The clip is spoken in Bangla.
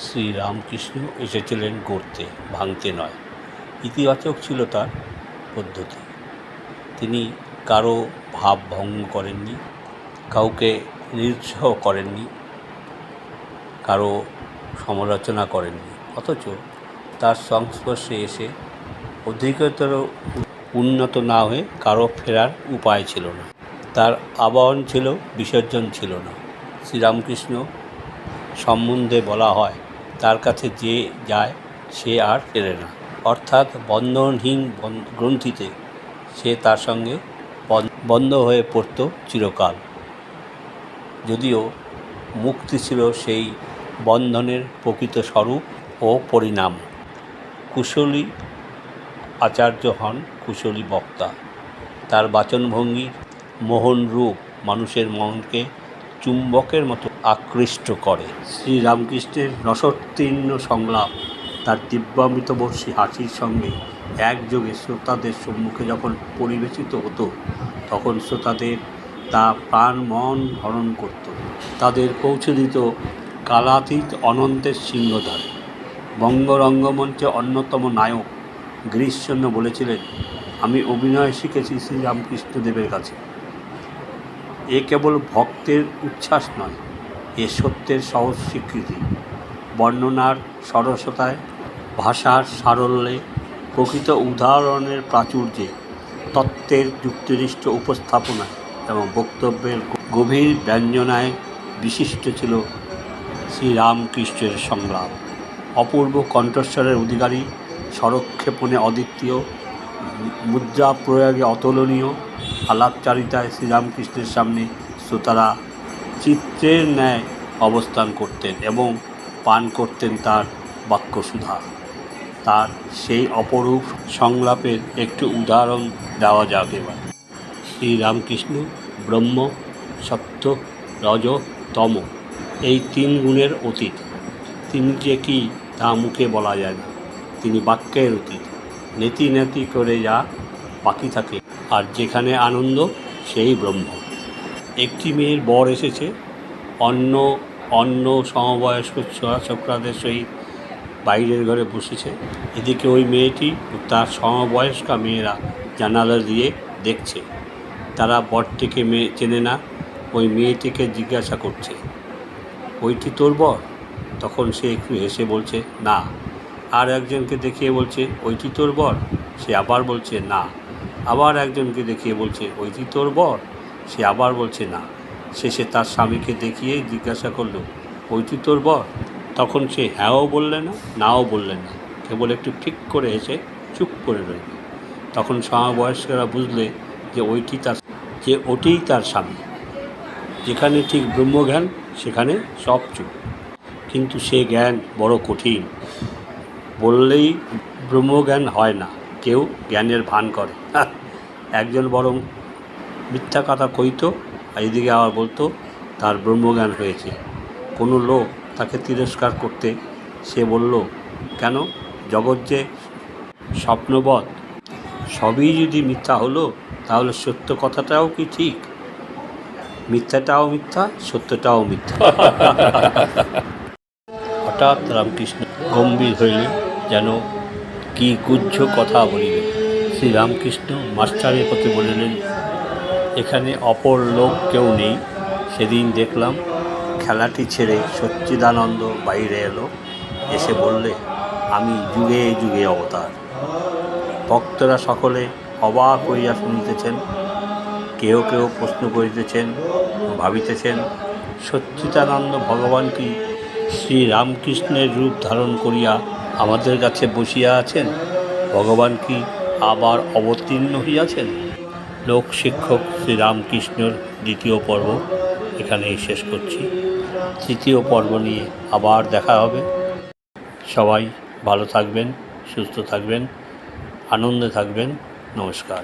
শ্রীরামকৃষ্ণ এসেছিলেন গড়তে, ভাঙতে নয়। ইতিবাচক ছিল তার পদ্ধতি। তিনি কারও ভাব ভঙ্গ করেননি, কাউকে নিরুৎসাহ করেননি, কারও সমালোচনা করেননি। অথচ তার সংস্পর্শে এসে অধিকতর উন্নত না হয়ে কারও ফেরার উপায় ছিল না। তার আবাহন ছিল, বিসর্জন ছিল না। শ্রীরামকৃষ্ণ সম্বন্ধে বলা হয় তার কাছে যে যায়, সে আর ফেরে না। অর্থাৎ বন্ধনহীন বন- গ্রন্থিতে সে তার সঙ্গে বন- বন্ধ হয়ে পড়ত চিরকাল। যদিও মুক্তি ছিল সেই বন্ধনের প্রকৃত স্বরূপ ও পরিণাম। কুশলী আচার্য হন কুশলী বক্তা। তার বাচনভঙ্গি মোহন রূপ মানুষের মনকে চুম্বকের মতো আকৃষ্ট করে। শ্রীরামকৃষ্ণের রসোত্তীর্ণ সংলাপ, তার দিব্যামৃতবর্ষী হাসির সঙ্গে একযোগে শ্রোতাদের সম্মুখে যখন পরিবেশিত হতো, তখন শ্রোতাদের তা প্রাণ মন হরণ করত। তাদের পৌঁছে দিত কালাতীত অনন্তের সিংহদ্বারে। বঙ্গরঙ্গমঞ্চে অন্যতম নায়ক গিরিশচন্দ্র বলেছিলেন, আমি অভিনয় শিখেছি শ্রীরামকৃষ্ণদেবের কাছে। এ কেবল ভক্তের উচ্ছ্বাস নয় এ সত্যের সহজ স্বীকৃতি। বর্ণনার সরসতায়, ভাষার সারল্যে, প্রকৃত উদাহরণের প্রাচুর্যে, তত্ত্বের যুক্তিনিষ্ঠ উপস্থাপনায় এবং বক্তব্যের গভীর ব্যঞ্জনায় বিশিষ্ট ছিল শ্রীরামকৃষ্ণের সংলাপ। অপূর্ব কণ্ঠস্বরের অধিকারী, স্বরক্ষেপণে অদ্বিতীয়, মুদ্রা প্রয়োগে অতুলনীয় আলাপচারিতায় শ্রীরামকৃষ্ণের সামনে শ্রোতারা চিত্রের ন্যায় অবস্থান করতেন এবং পান করতেন তার বাক্যসুধা। তার সেই অপরূপ সংলাপের একটু উদাহরণ দেওয়া যাক এবার। শ্রীরামকৃষ্ণ ব্রহ্ম সত্য রজ তম এই তিন গুণের অতীত। তিনি যে কি তা মুখে বলা যায় না। তিনি বাক্যের অতীত। নেতি নেতি করে যা বাকি থাকে। আর যেখানে আনন্দ, সেই ব্রহ্ম। একটি মেয়ের বর এসেছে। অন্য অন্য সমবয়স্ক ছোড়া ছোকরাদের সহিত বাইরের ঘরে বসেছে। এদিকে ওই মেয়েটি তার সমবয়স্কা মেয়েরা জানালা দিয়ে দেখছে। তারা বরটিকে মেয়ে, চেনে না। ওই মেয়েটিকে জিজ্ঞাসা করছে ওইটি তোর বর? তখন সে একটু হেসে বলছে, না। আর একজনকে দেখিয়ে বলছে ওইটি তোর বর? সে আবার বলছে, না। আবার একজনকে দেখিয়ে বলছে ওইটি তোর বর? সে আবার বলছে, না। শেষে তার স্বামীকে দেখিয়ে জিজ্ঞাসা করল ওইটি তোর বর? তখন সে হ্যাঁও বললে না, নাও বললে না, কেবল একটু ঠিক করে এসে চুপ করে রইল। তখন সমবয়স্করা বুঝলে যে ওইটি তার, যে ওটিই তার স্বামী। যেখানে ঠিক ব্রহ্মজ্ঞান, সেখানে সব চুপ। কিন্তু সে জ্ঞান বড় কঠিন। বললেই ব্রহ্মজ্ঞান হয় না, কেউ জ্ঞানের ভান করে। একজন বরং মিথ্যা কথা কইতো আর এদিকে আবার বলতো, তার ব্রহ্মজ্ঞান হয়েছে। কোনো লোক তাকে তিরস্কার করতে, সে বলল, কেন? জগৎ যে স্বপ্নবৎ, সবই যদি মিথ্যা হলো, তাহলে সত্য কথাটাও কি ঠিক? মিথ্যাটাও মিথ্যা, সত্যটাও মিথ্যা। হঠাৎ রামকৃষ্ণ গম্ভীর হইলেন, যেন কি গুহ্য কথা বলিলেন। শ্রী রামকৃষ্ণ মাস্টারের পথে বলিলেন এখানে অপর লোক কেউ নেই। সেদিন দেখলাম খেলাটি ছেড়ে সচ্চিদানন্দ বাইরে এলো। এসে বললে, আমি যুগে যুগে অবতার। ভক্তরা সকলে অবাক হইয়া শুনিতেছেন কেউ কেউ প্রশ্ন করিতেছেন, ভাবিতেছেন, সচ্চিদানন্দ ভগবান কি শ্রী রামকৃষ্ণের রূপ ধারণ করিয়া আমাদের কাছে বসিয়া আছেন? ভগবান কি আবার অবতীর্ণ হইয়াছেন? লোক শিক্ষক শ্রীরামকৃষ্ণর দ্বিতীয় পর্ব এখানেই শেষ করছি। তৃতীয় পর্ব নিয়ে আবার দেখা হবে। সবাই ভালো থাকবেন, সুস্থ থাকবেন, আনন্দে থাকবেন। নমস্কার।